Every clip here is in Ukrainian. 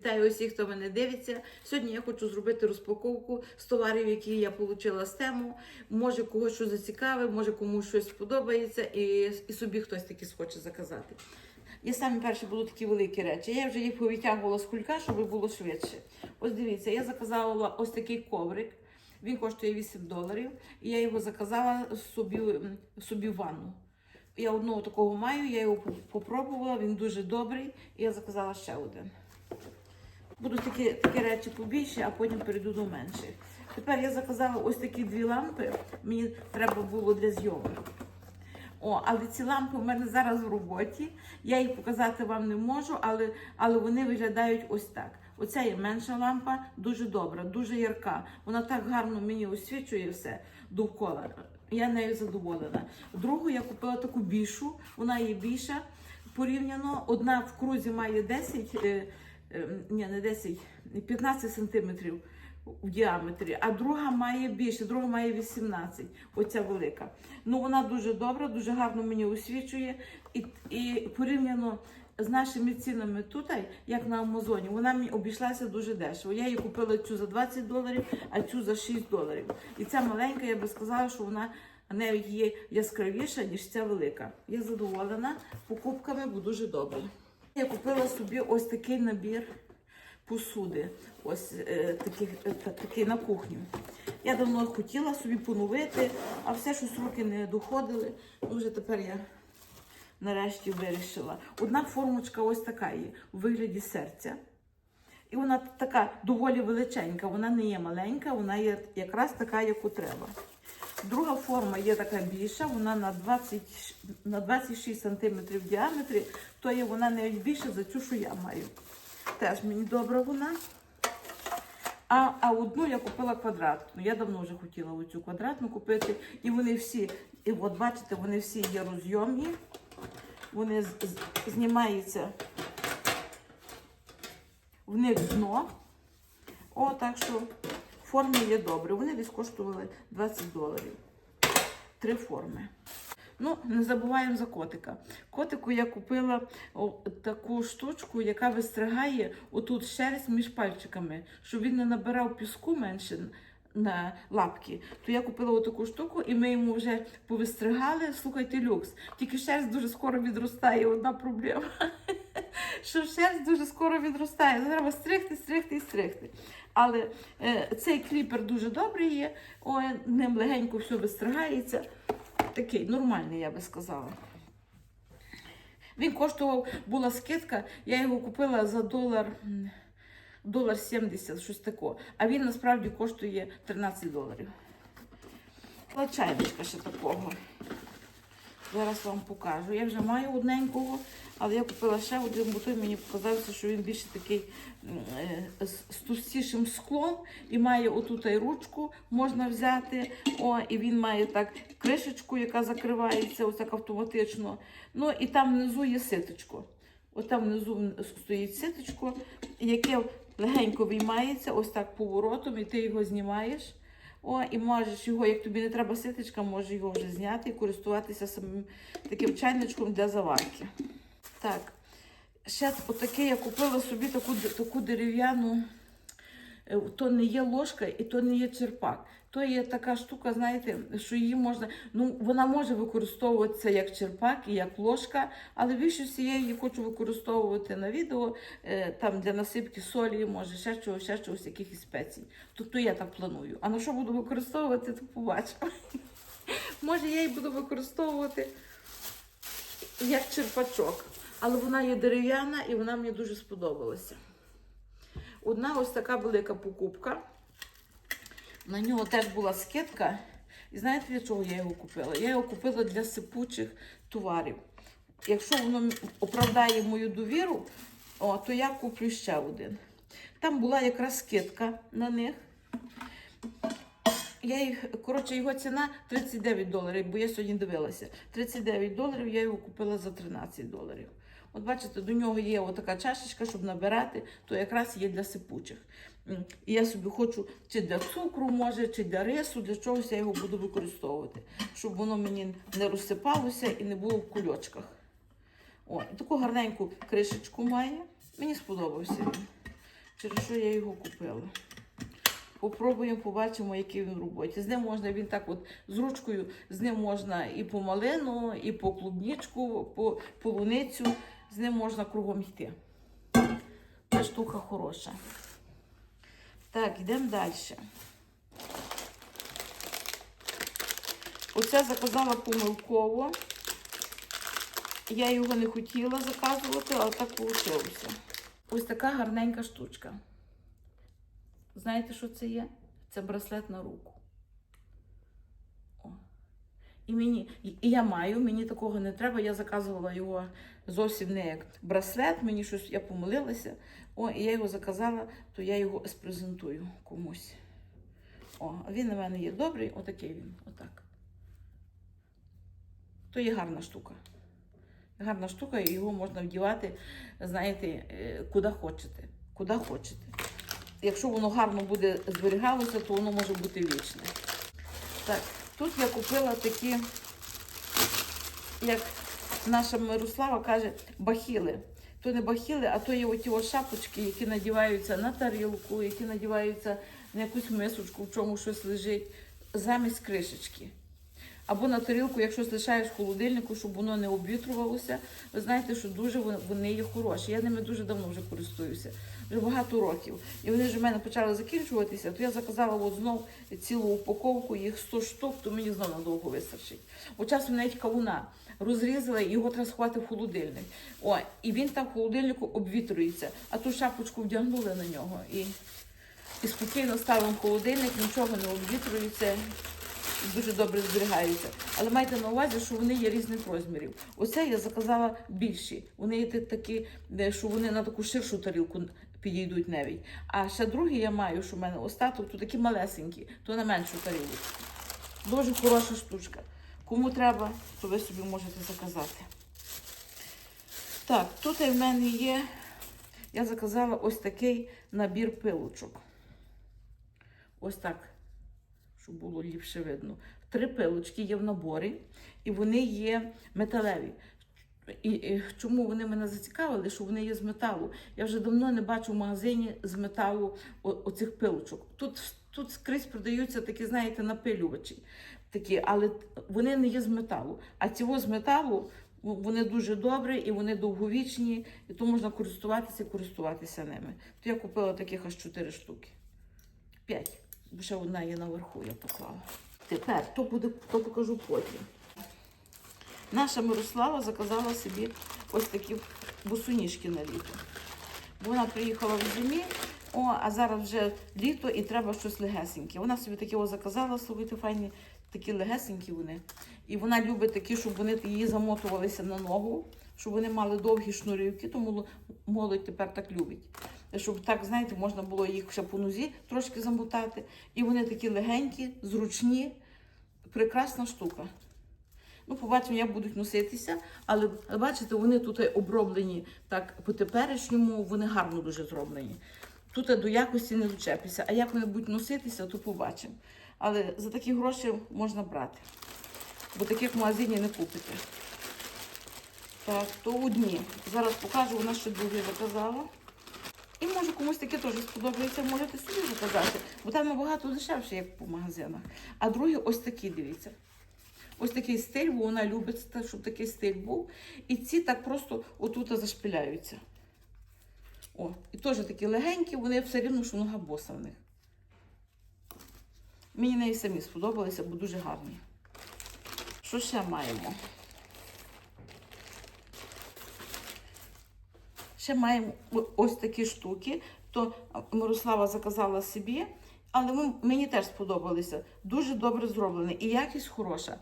Вітаю усіх, хто мене дивиться. Сьогодні я хочу зробити розпаковку з товарів, які я отримала з тему. Може, когось щось зацікавить, може комусь щось сподобається, і, і собі хтось таки схоче заказати. Я самі перші буду такі великі речі. Я вже їх повитягувала з кулька, щоб було швидше. Ось дивіться, я заказала ось такий коврик. Він коштує 8 доларів. І я його заказала собі, собі в ванну. Я одного такого маю, я його попробувала, він дуже добрий, і я заказала ще один. Будуть такі, такі речі побільше, а потім перейду до менших. Тепер я заказала ось такі дві лампи. Мені треба було для зйомок. О, але ці лампи у мене зараз в роботі. Я їх показати вам не можу, але, але вони виглядають ось так. Оця є менша лампа, дуже добра, дуже ярка. Вона так гарно мені освічує все довкола. Я нею задоволена. Другу я купила таку більшу, вона є більша порівняно. Одна в крузі має 10, е, е, ні, не 10, 15 сантиметрів в діаметрі, а друга має більше, друга має 18, оця велика. Ну вона дуже добра, дуже гарно мені освічує. І, і порівняно з нашими цінами тут, як на Амазоні, вона мені обійшлася дуже дешево. Я її купила цю за 20 доларів, а цю за 6 доларів. І ця маленька, я би сказала, що вона навіть є яскравіша, ніж ця велика. Я задоволена покупками, бо дуже добре. Я купила собі ось такий набір посуди, ось е, таких, е, такий на кухню. Я давно хотіла собі поновити, а все щось руки не доходили. Ну, вже тепер я нарешті вирішила. Одна формочка ось така є у вигляді серця. І вона така доволі величенька, вона не є маленька, вона є якраз така, яку треба. Друга форма є така більша, вона на 20, на 26 см в діаметрі, то є вона навіть більша за цю, що я маю. Теж мені добра вона. А, а одну я купила квадратну. Я давно вже хотіла оцю квадратну купити. І вони всі, і от бачите, вони всі є розйомні. Вони з- з- знімаються в них дно. О, так що форми є добрі. Вони десь коштували 20 доларів. Три форми. Ну, не забуваємо за котика. Котику я купила таку штучку, яка вистригає отут шерсть між пальчиками, щоб він не набирав піску менше на лапки. То я купила отаку штуку, і ми йому вже повистригали. Слухайте, люкс. Тільки шерсть дуже скоро відростає. Одна проблема. Що шерсть дуже скоро відростає. Треба стригти, стригти і стригти. Але е, цей кліпер дуже добрий є, Ой, ним легенько все вистригається. Такий нормальний, я би сказала. Він коштував, була скидка, я його купила за долар, долар 70, щось таке. А він насправді коштує 13 доларів. Була чайничка ще такого. Зараз вам покажу. Я вже маю одненького, але я купила ще один, бо той мені показався, що він більше такий е, з товстішим склом і має отут і ручку можна взяти. О, і він має так кришечку, яка закривається ось так автоматично. Ну і там внизу є ситочко. От там внизу стоїть ситочко, яке легенько виймається, ось так поворотом, і ти його знімаєш. О, і можеш його, як тобі не треба ситочка, можеш його вже зняти і користуватися самим таким чайничком для заварки. Так, ще отаке я купила собі таку, таку дерев'яну. Е, То не є ложка і то не є черпак. То є така штука, знаєте, що її можна. Ну, вона може використовуватися як черпак і як ложка, але більшості я її хочу використовувати на відео, е, там для насипки солі, може ще чогось, ще чогось, якихось спецій. Тобто я так планую. А на що буду використовувати, то побачимо. Може, я її буду використовувати як черпачок. Але вона є дерев'яна і вона мені дуже сподобалася. Одна ось така велика покупка. На нього теж була скидка. І знаєте, для чого я його купила? Я його купила для сипучих товарів. Якщо воно оправдає мою довіру, о, то я куплю ще один. Там була якраз скидка на них. Я їх, коротше, його ціна 39 доларів, бо я сьогодні дивилася. 39 доларів я його купила за 13 доларів. От бачите, до нього є отака чашечка, щоб набирати, то якраз є для сипучих. І я собі хочу чи для цукру, може, чи для рису, для чогось я його буду використовувати, щоб воно мені не розсипалося і не було в кульочках. О, таку гарненьку кришечку має. Мені сподобався він. Через що я його купила. Попробуємо, побачимо, який він в роботі. З ним можна, він так от з ручкою, з ним можна і по малину, і по клубнічку, по полуницю. З ним можна кругом йти. Ця штука хороша. Так, йдемо далі. Оце заказала помилково. Я його не хотіла заказувати, але так вийшло. Ось така гарненька штучка. Знаєте, що це є? Це браслет на руку. І мені, і і я маю, мені такого не треба. Я заказувала його зовсім не як браслет, мені щось, я помилилася. О, і я його заказала, то я його спрезентую комусь. О, він на мене є добрий, отакий він, отак. То є гарна штука. Гарна штука, і його можна вдівати, знаєте, е, куди хочете. Куди хочете. Якщо воно гарно буде зберігалося, то воно може бути вічне. Так, тут я купила такі, як наша Мирослава каже, бахіли. То не бахіли, а то є оті шапочки, які надіваються на тарілку, які надіваються на якусь мисочку, в чому щось лежить, замість кришечки. Або на тарілку, якщо лишаєш в холодильнику, щоб воно не обвітрювалося. Ви знаєте, що дуже вони є хороші. Я ними дуже давно вже користуюся, вже багато років. І вони вже в мене почали закінчуватися, то я заказала от знов цілу упаковку, їх 100 штук, то мені знов надовго вистачить. От часом навіть кавуна розрізала, його треба сховати в холодильник. О, і він там в холодильнику обвітрюється, а ту шапочку вдягнули на нього. І, і спокійно ставимо в холодильник, нічого не обвітрюється дуже добре зберігаються. Але майте на увазі, що вони є різних розмірів. Оце я заказала більші. Вони є такі, що вони на таку ширшу тарілку підійдуть навіть. А ще другі я маю, що в мене остаток, то такі малесенькі, то на меншу тарілку. Дуже хороша штучка. Кому треба, то ви собі можете заказати. Так, тут в мене є. Я заказала ось такий набір пилочок. Ось так щоб було ліпше видно. Три пилочки є в наборі, і вони є металеві. І, і чому вони мене зацікавили? Що вони є з металу. Я вже давно не бачу в магазині з металу оцих пилочок. Тут, тут скрізь продаються такі, знаєте, напилювачі, такі, але вони не є з металу. А цього з металу вони дуже добрі і вони довговічні, і то можна користуватися і користуватися ними. То я купила таких аж 4 штуки. 5. Бо ще одна є наверху, я поклала. Тепер то буде, то покажу потім. Наша Мирослава заказала собі ось такі босоніжки на літо. Вона приїхала в зимі, о, а зараз вже літо і треба щось легесеньке. Вона собі такі о заказала, слухайте, файні, такі легесенькі вони. І вона любить такі, щоб вони її замотувалися на ногу, щоб вони мали довгі шнурівки, тому молодь тепер так любить. Щоб так, знаєте, можна було їх ще по нозі трошки замотати. І вони такі легенькі, зручні, прекрасна штука. Ну, побачимо, як будуть носитися, але бачите, вони тут оброблені так по теперішньому, вони гарно дуже зроблені. Тут до якості не дочепися, а як вони будуть носитися, то побачимо. Але за такі гроші можна брати, бо таких в магазині не купите. Так, то одні. Зараз покажу, вона ще другі заказала. І може комусь таке теж сподобається, можете собі заказати, бо там набагато дешевше, як по магазинах. А другі ось такі, дивіться. Ось такий стиль, бо вона любить, щоб такий стиль був. І ці так просто отут зашпиляються. О, і теж такі легенькі, вони все рівно, що нога боса в них. Мені неї самі сподобалися, бо дуже гарні. Що ще маємо? Ще маємо ось такі штуки. То Мирослава заказала собі, але мені теж сподобалися. Дуже добре зроблені і якість хороша.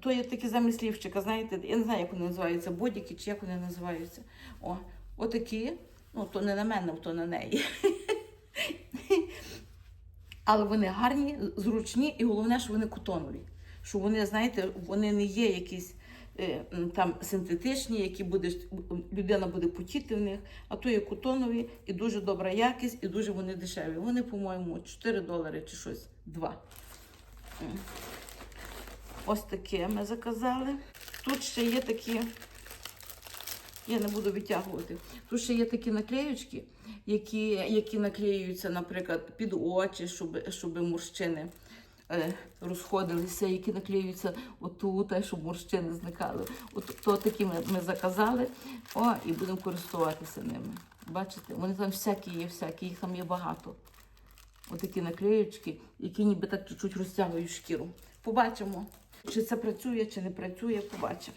То є такі замість лівчика, знаєте, я не знаю, як вони називаються, бодіки чи як вони називаються. О, отакі. Ну, то не на мене, то на неї. Але вони гарні, зручні, і головне, що вони котонові. Що вони, знаєте, вони не є якісь е, там синтетичні, які буде, людина буде потіти в них, а то є котонові і дуже добра якість, і дуже вони дешеві. Вони, по-моєму, 4 долари чи щось, 2. Ось таке ми заказали. Тут ще є такі Я не буду витягувати. Тут ще є такі наклеючки, які, які наклеюються, наприклад, під очі, щоб, щоб морщини е, розходилися, які наклеюються отут, а щоб морщини зникали. От то такі ми, ми заказали. О, і будемо користуватися ними. Бачите, вони там всякі є, всякі, їх там є багато. Отакі наклеючки, які ніби так чуть-чуть розтягують шкіру. Побачимо, чи це працює, чи не працює, побачимо.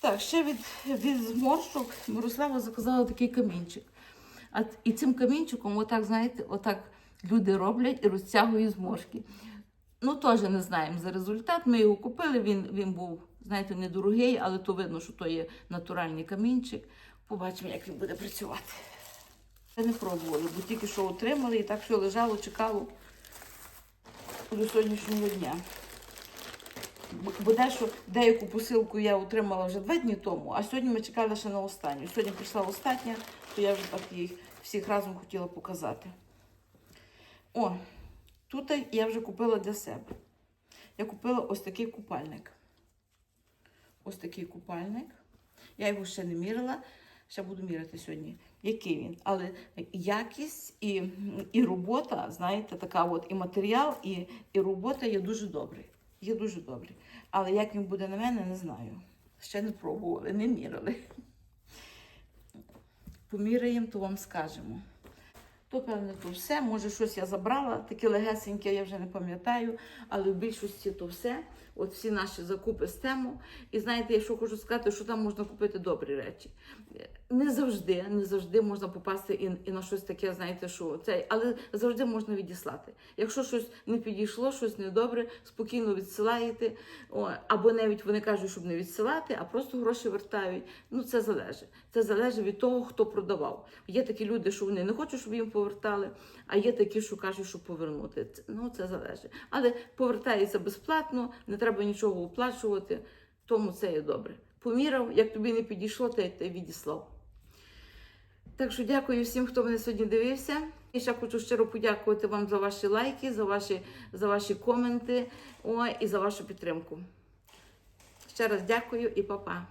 Так, ще від, від зморшок Мирослава заказала такий камінчик. А, і цим камінчиком, отак, знаєте, отак люди роблять і розтягують зморшки. Ну, теж не знаємо за результат. Ми його купили, він, він був, знаєте, недорогий, але то видно, що то є натуральний камінчик. Побачимо, як він буде працювати. Це не пробували, бо тільки що отримали і так все лежало, чекало до сьогоднішнього дня. Бо- дещо, деяку посилку я отримала вже два дні тому, а сьогодні ми чекали ще на останню. Сьогодні прийшла остання, то я вже так їх всіх разом хотіла показати. О, тут я вже купила для себе. Я купила ось такий купальник. Ось такий купальник. Я його ще не мірила, ще буду міряти сьогодні, який він. Але якість і, і робота, знаєте, така от і матеріал, і, і робота є дуже добрий. Є дуже добрий. Але як він буде на мене, не знаю. Ще не пробували, не мірили. Поміряємо, то вам скажемо. То, певне, то все. Може, щось я забрала, таке легесеньке, я вже не пам'ятаю, але в більшості то все. От всі наші закупи з тему. І знаєте, я що хочу сказати, що там можна купити добрі речі. Не завжди, не завжди можна попасти і, і на щось таке, знаєте, що це, але завжди можна відіслати. Якщо щось не підійшло, щось недобре, спокійно відсилаєте. О, або навіть вони кажуть, щоб не відсилати, а просто гроші вертають. Ну це залежить. Це залежить від того, хто продавав. Є такі люди, що вони не хочуть, щоб їм повертали, а є такі, що кажуть, що повернути. Ну це залежить. Але повертається безплатно, не треба нічого оплачувати, тому це є добре. Поміряв, як тобі не підійшло, ти, ти відіслав. Так що дякую всім, хто мене сьогодні дивився. І ще хочу щиро подякувати вам за ваші лайки, за ваші, за ваші коменти о, і за вашу підтримку. Ще раз дякую і па-па.